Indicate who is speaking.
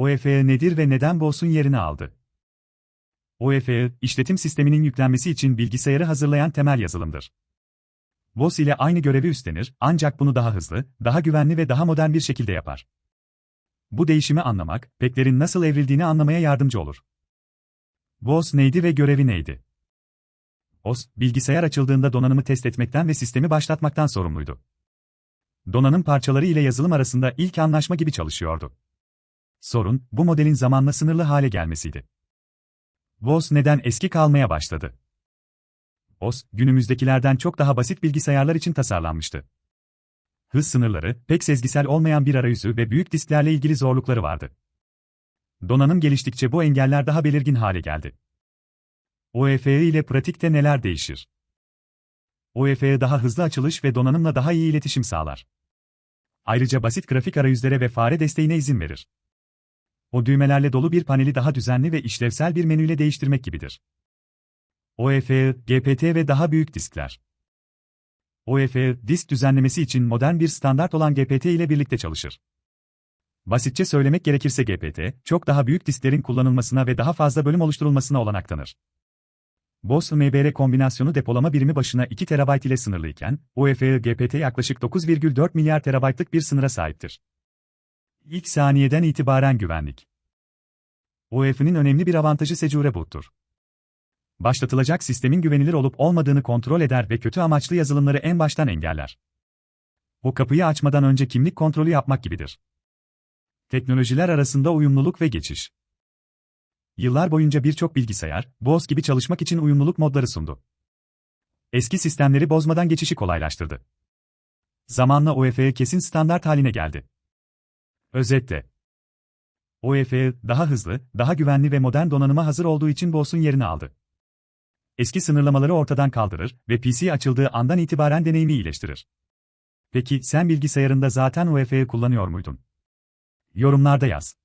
Speaker 1: UEFI nedir ve neden BOS'un yerini aldı? UEFI, işletim sisteminin yüklenmesi için bilgisayarı hazırlayan temel yazılımdır. BOS ile aynı görevi üstlenir, ancak bunu daha hızlı, daha güvenli ve daha modern bir şekilde yapar. Bu değişimi anlamak, peklerin nasıl evrildiğini anlamaya yardımcı olur. BOS neydi ve görevi neydi? BOS, bilgisayar açıldığında donanımı test etmekten ve sistemi başlatmaktan sorumluydu. Donanım parçaları ile yazılım arasında ilk anlaşma gibi çalışıyordu. Sorun, bu modelin zamanla sınırlı hale gelmesiydi. BOS neden eski kalmaya başladı? BOS, günümüzdekilerden çok daha basit bilgisayarlar için tasarlanmıştı. Hız sınırları, pek sezgisel olmayan bir arayüzü ve büyük disklerle ilgili zorlukları vardı. Donanım geliştikçe bu engeller daha belirgin hale geldi. UEFI ile pratikte neler değişir? UEFI daha hızlı açılış ve donanımla daha iyi iletişim sağlar. Ayrıca basit grafik arayüzlere ve fare desteğine izin verir. O düğmelerle dolu bir paneli daha düzenli ve işlevsel bir menüyle değiştirmek gibidir. UEFI, GPT ve daha büyük diskler. UEFI, disk düzenlemesi için modern bir standart olan GPT ile birlikte çalışır. Basitçe söylemek gerekirse GPT, çok daha büyük disklerin kullanılmasına ve daha fazla bölüm oluşturulmasına olanak tanır. BOS MBR kombinasyonu depolama birimi başına 2 TB ile sınırlıyken, UEFI GPT yaklaşık 9,4 milyar TB'lık bir sınıra sahiptir. İlk saniyeden itibaren güvenlik. UEFI'nin önemli bir avantajı Secure Boot'tur. Başlatılacak sistemin güvenilir olup olmadığını kontrol eder ve kötü amaçlı yazılımları en baştan engeller. O kapıyı açmadan önce kimlik kontrolü yapmak gibidir. Teknolojiler arasında uyumluluk ve geçiş. Yıllar boyunca birçok bilgisayar, BOS gibi çalışmak için uyumluluk modları sundu. Eski sistemleri bozmadan geçişi kolaylaştırdı. Zamanla UEFI kesin standart haline geldi. Özetle, UEFI daha hızlı, daha güvenli ve modern donanıma hazır olduğu için BOS'un yerini aldı. Eski sınırlamaları ortadan kaldırır ve PC açıldığı andan itibaren deneyimi iyileştirir. Peki sen bilgisayarında zaten UEFI kullanıyor muydun? Yorumlarda yaz.